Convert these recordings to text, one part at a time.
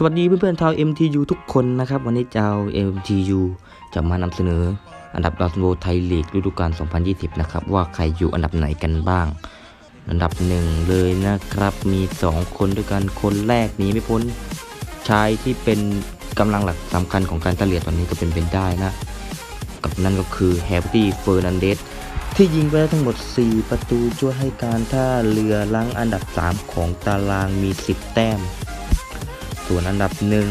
สวัสดีเพื่อนๆชาว MTU ทุกคนนะครับวันนี้ชาว MTU จะมานำเสนอ อันดับดาวซันโวไทยลีกฤดูกาล 2020 นะครับ ว่าใครอยู่อันดับไหนกันบ้าง อันดับหนึ่งเลยนะครับ มี 2 คนด้วยกันคนแรกนี้ไม่พ้นชายที่เป็นกำลังหลักสำคัญของการเฉลี่ยตอนนี้ก็เป็นเป็นได้นะ กับนั่นก็คือแฮปปี้เฟอร์นันเดสที่ยิงไปแล้ทั้งหมด 4 ประตูช่วยให้การท่าเรือลังอันดับ 3 ของตารางมี 10 แต้ม ส่วนอันดับหนึ่ง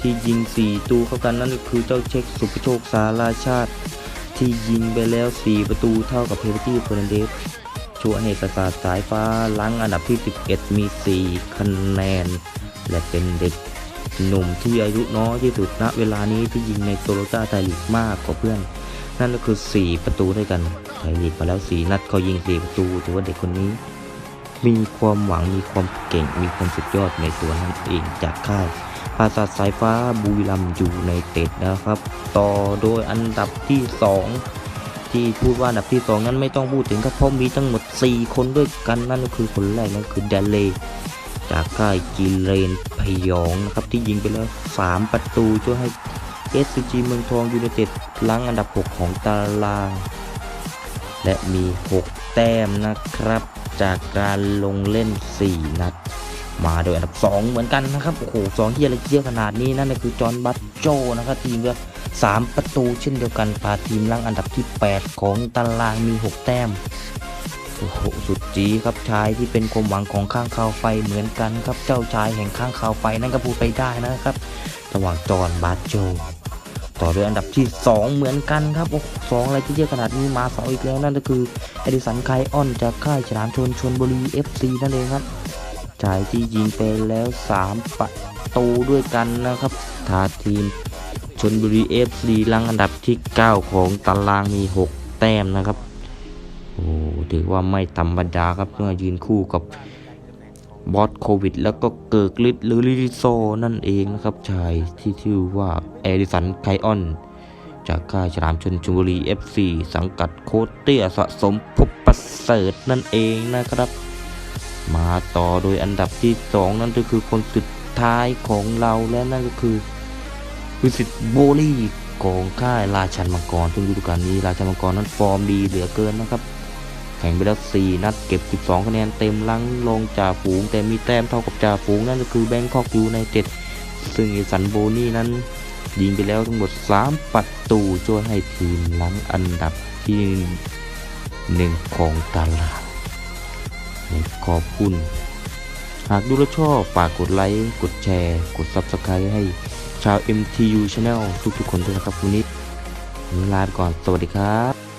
ที่ยิง 4 ตูเข้ากันนั่นก็คือเจ้าเช็คสุภโชคสาราชาติ ที่ยิงไปแล้ว 4 ประตูเท่ากับเพเปอร์ตี้เฟอร์นันเดสช่วยให้ประสาสายฟ้าลังอันดับที่ 11 มี 4 คะแนน และเป็นเด็กหนุ่มที่อายุน้อยที่สุดณเวลานี้ที่ยิงในโตโยต้าไทยลีกมากกว่าเพื่อน นั่นก็คือ 4 ประตูด้วยกันไทยลีกมาแล้ว 4 นัดเขายิง 4 ประตูถือว่าเด็กคนนี้ มีความหวังมีความเก่งมีความสุดยอดในตัวนั่นเองจากค่ายปราสาทสายฟ้าบุรีรัมย์ยูไนเต็ดนะครับ ต่อโดยอันดับที่ 2 ที่พูดว่าอันดับที่ 2 นั้นไม่ต้องพูดถึงครับเพราะมีทั้งหมด 4 คนด้วยกันนั่นก็คือคนแรกนั่นคือเดเลจากค่ายกีเรนพยองนะครับที่ยิงไปแล้ว 3 ประตูช่วยให้ SCG เมืองทองยูไนเต็ดลังอันดับ 6 ของตาราง และมี 6 แต้มนะครับ จากการลงเล่น 4 นัด มาโดยอันดับ 2 เหมือนกันนะครับ โอ้โหสองที่อะไรเยอะขนาดนี้นั่นคือจอห์นบัตโจนะครับทีมเลือก3ประตูเช่นเดียวกันพาทีมลังอันดับที่ 8 ของตารางมี 6 แต้มโอ้โหสุดจีครับชายที่เป็นความหวังของข้างคาวไฟเหมือนกันครับเจ้าชายแห่งข้างคาวไฟนั่นก็พูดไปได้นะครับ ระหว่างจอห์นบัตโจ ต่อด้วยอันดับที่ 2 เหมือนกันครับโอ้สองอะไรที่เยอะขนาดนี้มาสองอีกแล้วนั่นก็คือเอดิสันไคออนจากค่ายฉลามชนชนบุรี FC นั่นเองครับชายที่ยิงไปแล้ว 3 ประตูด้วยกันนะครับทาทีมชนบุรี FC ลังอันดับที่ 9 ของตารางมี 6 แต้มนะครับโอ้ถือว่าไม่ธรรมดาครับเมื่อยืนคู่กับ บอสโควิด แล้วก็เกิกฤทธิ์หรือลิลิโซนั่นเองนะครับ ชายที่ชื่อว่าเอดิสันไคออน จากค่ายฉลามชนชลบุรี FC สังกัดโคตเตี้ยสะสมพบประเสริฐนั่นเองนะครับ มาต่อโดยอันดับที่ 2 นั่นก็คือคนสุดท้ายของเราและนั่นก็คือวิสิตโบลี่ของค่ายราชันมังกรซึ่งฤดูกาลนี้ราชันมังกรนั้นฟอร์มดีเหลือเกินนะครับ แข่งไปแล้ว 4 นัดเก็บ 12 คะแนนเต็มลังลงจ่าฝูง แต่มีแต้มเท่ากับจ่าฝูงนั่นก็คือแบงคอกยูไนเต็ดซึ่งอสันโบนี่นั้น ยิงไปแล้วทั้งหมด 3 ประตูช่วยให้ทีมลังอันดับที่1ของตารางขอบคุณ หากดูแล้วชอบฝากกดไลค์ กดแชร์ กด Subscribe ให้ชาว MTU Channel ทุกๆคนด้วยนะครับวันนี้ลาไปก่อน สวัสดีครับ